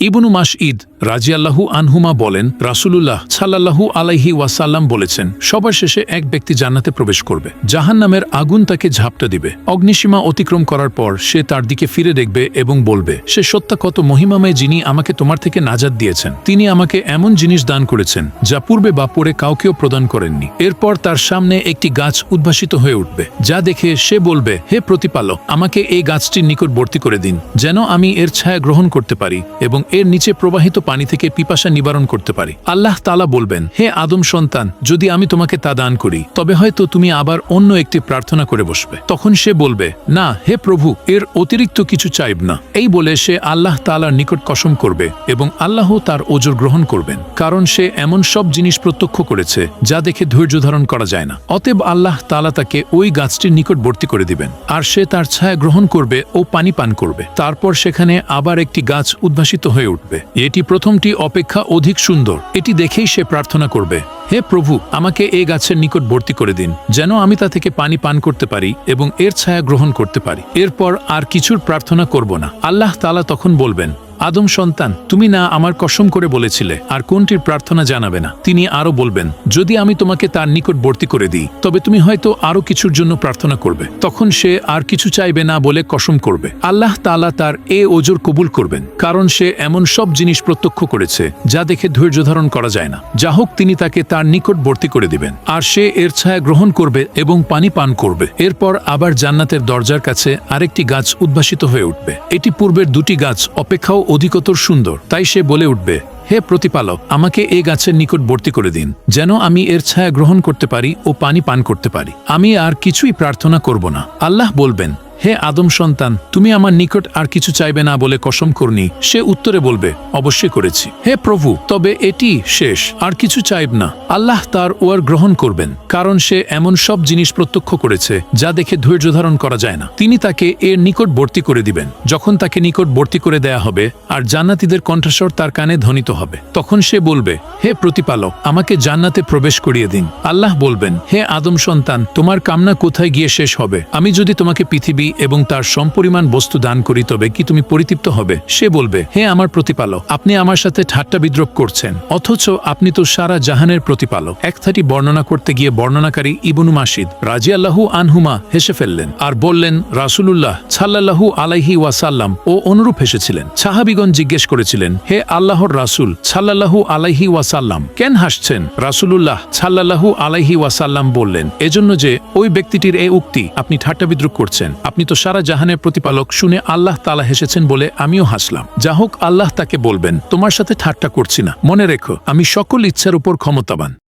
ইবনু মাস ঈদ রাজিয়াল্লাহু আনহুমা বলেন, রাসুলুল্লাহ সাল্লাল্লাহু আলাইহি ওয়াসাল্লাম বলেছেন, সবার শেষে এক ব্যক্তি জান্নাতে প্রবেশ করবে জাহান নামের আগুন তাকে ঝাপটা দিবে। অগ্নিসীমা অতিক্রম করার পর সে তার দিকে ফিরে দেখবে এবং বলবে, সে সত্য কত মহিমাময় যিনি আমাকে তোমার থেকে নাজাদ দিয়েছেন। তিনি আমাকে এমন জিনিস দান করেছেন, যা পূর্বে বা পরে কাউকেও প্রদান করেননি। এরপর তার সামনে একটি গাছ উদ্ভাসিত হয়ে উঠবে, যা দেখে সে বলবে, হে প্রতিপালক, আমাকে এই গাছটির নিকটবর্তী করে দিন, যেন আমি এর ছায়া গ্রহণ করতে পারি এবং এর নিচে প্রবাহিত পানি থেকে পিপাসা নিবারণ করতে পারি। আল্লাহ তালা বলবেন, হে আদম সন্তান, যদি আমি তোমাকে তা দান করি, তবে হয়তো তুমি আবার অন্য একটি প্রার্থনা করে বসবে। তখন সে বলবে, না, হে প্রভু, এর অতিরিক্ত কিছু চাইব না। এই বলে সে আল্লাহ তালার নিকট কসম করবে এবং আল্লাহ তার ওজর গ্রহণ করবেন, কারণ সে এমন সব জিনিস প্রত্যক্ষ করেছে, যা দেখে ধৈর্য ধারণ করা যায় না। অতএব আল্লাহ তালা তাকে ওই গাছটির নিকটবর্তী করে দিবেন, আর সে তার ছায়া গ্রহণ করবে ও পানি পান করবে। তারপর সেখানে আবার একটি গাছ উদ্ভাসিত হয়ে উঠবে। এটি প্রথমটি অপেক্ষা অধিক সুন্দর। এটি দেখেই সে প্রার্থনা করবে, হে প্রভু, আমাকে এ গাছের নিকট ভর্তি করে দিন, যেন আমি তা থেকে পানি পান করতে পারি এবং এর ছায়া গ্রহণ করতে পারি। এরপর আর কিছুর প্রার্থনা করব না। আল্লাহ তালা তখন বলবেন আদম সন্তান, তুমি না আমার কসম করে বলেছিলে, আর কোনটির প্রার্থনা জানাবে না। তিনি আরও বলবেন, যদি আমি তোমাকে তার নিকটবর্তী করে দিই, তবে তুমি হয়তো আরও কিছুর জন্য প্রার্থনা করবে। তখন সে আর কিছু চাইবে না বলে কসম করবে। আল্লাহ তালা তার এ ওজোর কবুল করবেন, কারণ সে এমন সব জিনিস প্রত্যক্ষ করেছে, যা দেখে ধৈর্য ধারণ করা যায় না। যা হোক, তিনি তাকে তার নিকটবর্তী করে দিবেন, আর সে এর ছায়া গ্রহণ করবে এবং পানি পান করবে। এরপর আবার জান্নাতের দরজার কাছে আরেকটি গাছ উদ্ভাসিত হয়ে উঠবে। এটি পূর্বের দুটি গাছ, অপেক্ষাও অধিকতর সুন্দর। তাই সে বলে উঠবে, হে প্রতিপালক, আমাকে এই গাছের নিকটবর্তী করে দিন, যেন আমি এর ছায়া গ্রহণ করতে পারি ও পানি পান করতে পারি। আমি আর কিছুই প্রার্থনা করব না। আল্লাহ বলবেন হে আদম সন্তান, তুমি আমার নিকট আর কিছু চাইবে না বলে কসম করনি। সে উত্তরে বলবে, অবশ্যই করেছি। হে প্রভু, তবে এটি শেষ, আর কিছু চাইব না। আল্লাহ তার ওয়ার গ্রহণ করবেন, কারণ সে এমন সব জিনিস প্রত্যক্ষ করেছে, যা দেখে ধৈর্য ধারণ করা যায় না। তিনি তাকে এর নিকটবর্তী করে দিবেন। যখন তাকে নিকটবর্তী করে দেয়া হবে, আর জান্নাতিদের কণ্ঠস্বর তার কানে ধ্বনিত হবে, তখন সে বলবে, হে প্রতিপালক, আমাকে জান্নাতে প্রবেশ করিয়ে দিন। আল্লাহ বলবেন, হে আদম সন্তান, তোমার কামনা কোথায় গিয়ে শেষ হবে? আমি যদি তোমাকে পৃথিবী এবং তার সম্পরিমাণ বস্তু দান করি, তবে কি তুমি পরিতৃপ্ত হবে? সে বলবে, হে আমার প্রতিপালক, আপনি আমার সাথে ঠাট্টা বিদ্রোপ করছেন, অথচ আপনি তো সারা জাহানের প্রতিপালক। এক থাটি বর্ণনা করতে গিয়ে বর্ণনাকারী ইবনু মাসিদ রাজিয়াল্লাহু আনহুমা হেসে ফেললেন আর বললেন, রাসুলুল্লাহ সাল্লাল্লাহু আলাইহি ওয়াসাল্লাম ও অনুরূপ হেসেছিলেন। সাহাবিগণ জিজ্ঞেস করেছিলেন, হে আল্লাহর রাসুল সাল্লাল্লাহু আলাইহি ওয়াসাল্লাম, কেন হাসছেন? রাসুলুল্লাহ সাল্লাল্লাহু আলাইহি ওয়াসাল্লাম বললেন, এজন্য যে ওই ব্যক্তিটির এই উক্তি আপনি ঠাট্টা বিদ্রুপ করছেন আপনি তো সারা জাহানের প্রতিপালক, শুনে আল্লাহ তালা হেসেছেন বলে আমিও হাসলাম। যা হোক, আল্লাহ তাকে বলবেন, তোমার সাথে ঠাট্টা করছি না। মনে রেখো, আমি সকল ইচ্ছার উপর ক্ষমতাবান।